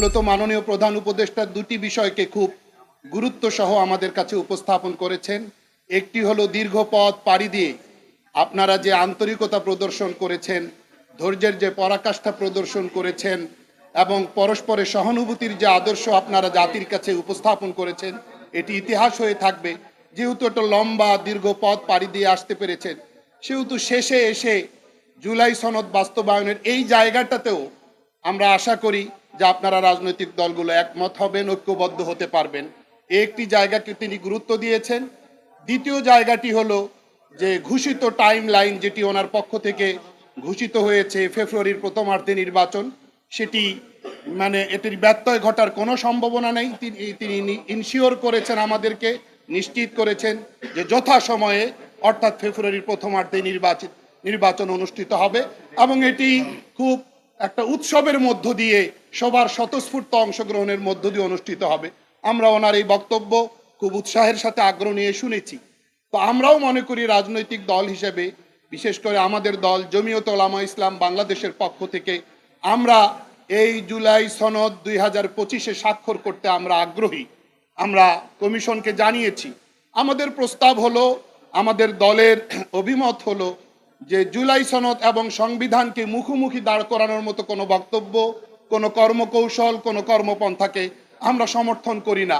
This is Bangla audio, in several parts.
মূলত মাননীয় প্রধান উপদেষ্টা দুটি বিষয়কে খুব গুরুত্ব সহ আমাদের কাছে উপস্থাপন করেছেন। একটি হলো দীর্ঘ পথ পাড়ি দিয়ে আপনারা যে আন্তরিকতা প্রদর্শন করেছেন, ধৈর্যের যে পরাকাষ্ঠা প্রদর্শন করেছেন এবং পরস্পরের সহানুভূতির যে আদর্শ আপনারা জাতির কাছে উপস্থাপন করেছেন, এটি ইতিহাস হয়ে থাকবে। যেহেতু একটা লম্বা, দীর্ঘ পথ পাড়ি দিয়ে আসতে পেরেছেন, সেহেতু শেষে এসে জুলাই সনদ বাস্তবায়নের এই জায়গাটাতেও আমরা আশা করি যে আপনারা রাজনৈতিক দলগুলো একমত হবেন, ঐক্যবদ্ধ হতে পারবেন। একটি জায়গাকে তিনি গুরুত্ব দিয়েছেন। দ্বিতীয় জায়গাটি হলো যে ঘোষিত টাইম লাইন যেটি ওনার পক্ষ থেকে ঘোষিত হয়েছে ফেব্রুয়ারির প্রথমার্ধে নির্বাচন, সেটি মানে এটির ব্যত্যয় ঘটার কোনো সম্ভাবনা নেই। তিনি ইনশিওর করেছেন আমাদেরকে, নিশ্চিত করেছেন যে যথাসময়ে, অর্থাৎ ফেব্রুয়ারির প্রথমার্ধে নির্বাচিত নির্বাচন অনুষ্ঠিত হবে এবং এটি খুব একটা উৎসবের মধ্য দিয়ে সবার স্বতঃস্ফূর্ত অংশগ্রহণের মধ্য দিয়ে অনুষ্ঠিত হবে। আমরা ওনার এই বক্তব্য খুব উৎসাহের সাথে আগ্রহ নিয়ে শুনেছি। তো আমরাও মনে করি রাজনৈতিক দল হিসেবে, বিশেষ করে আমাদের দল জমিয়ত ওলামা ইসলাম বাংলাদেশের পক্ষ থেকে, আমরা এই জুলাই সনদ দুই হাজার পঁচিশে স্বাক্ষর করতে আমরা আগ্রহী। আমরা কমিশনকে জানিয়েছি। আমাদের প্রস্তাব হলো, আমাদের দলের অভিমত হলো যে জুলাই সনদ এবং সংবিধানকে মুখোমুখি দাঁড় করানোর মতো কোনো বক্তব্য, কোনো কর্মকৌশল, কোনো কর্মপন্থাকে আমরা সমর্থন করি না।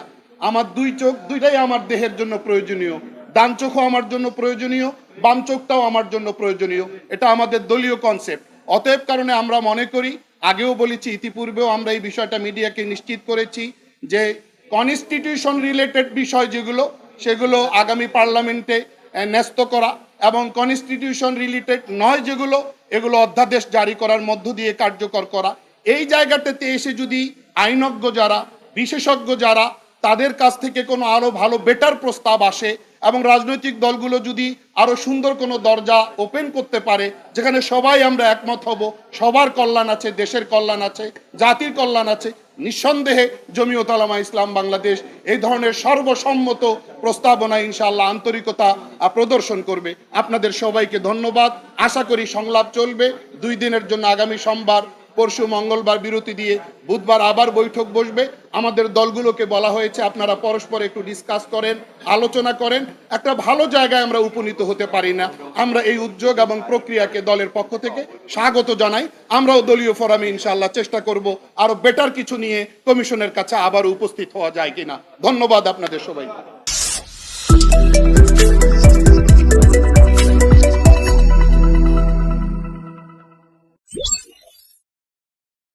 আমার দুই চোখ, দুইটাই আমার দেহের জন্য প্রয়োজনীয়। ডান চোখও আমার জন্য প্রয়োজনীয়, বাম চোখটাও আমার জন্য প্রয়োজনীয়। এটা আমাদের দলীয় কনসেপ্ট অতএব কারণে আমরা মনে করি, আগেও বলেছি, ইতিপূর্বেও আমরা এই বিষয়টা মিডিয়াকে নিশ্চিত করেছি যে কনস্টিটিউশন রিলেটেড বিষয় যেগুলো, সেগুলো আগামী পার্লামেন্টে ন্যস্ত করা এবং কনস্টিটিউশন রিলেটেড নয় যেগুলো, এগুলো অধ্যাদেশ জারি করার মধ্য দিয়ে কার্যকর করা। এই জায়গাটাতে এসে যদি আইনজ্ঞ যারা, বিশেষজ্ঞ যারা, তাদের কাছ থেকে কোনো আরও ভালো বেটার প্রস্তাব আসে এবং রাজনৈতিক দলগুলো যদি আরও সুন্দর কোনো দরজা ওপেন করতে পারে, যেখানে সবাই আমরা একমত হব, সবার কল্যাণ আছে, দেশের কল্যাণ আছে, জাতির কল্যাণ আছে, নিঃসন্দেহে জমিয়ত আলামা ইসলাম বাংলাদেশ এই ধরনের সর্বসম্মত প্রস্তাবনা ইনশাআল্লাহ আন্তরিকতা প্রদর্শন করবে। আপনাদের সবাইকে ধন্যবাদ। আশা করি সংলাপ চলবে। দুই দিনের জন্য আগামী সোমবার পরশু মঙ্গলবার বিরতি দিয়ে বুধবার আবার বৈঠক বসবে। আমাদের দলগুলোকে বলা হয়েছে আপনারা পরস্পর একটু ডিসকাস করেন, আলোচনা করেন। একটা ভালো জায়গায় আমরা উপনীত হতে পারি না। আমরা এই উদ্যোগ এবং প্রক্রিয়াকে দলের পক্ষ থেকে স্বাগত জানাই। আমরাও দলীয় ফোরামে ইনশাআল্লাহ চেষ্টা করব আরও বেটার কিছু নিয়ে কমিশনের কাছে আবার উপস্থিত হওয়া যায় কিনা। ধন্যবাদ আপনাদের সবাইকে।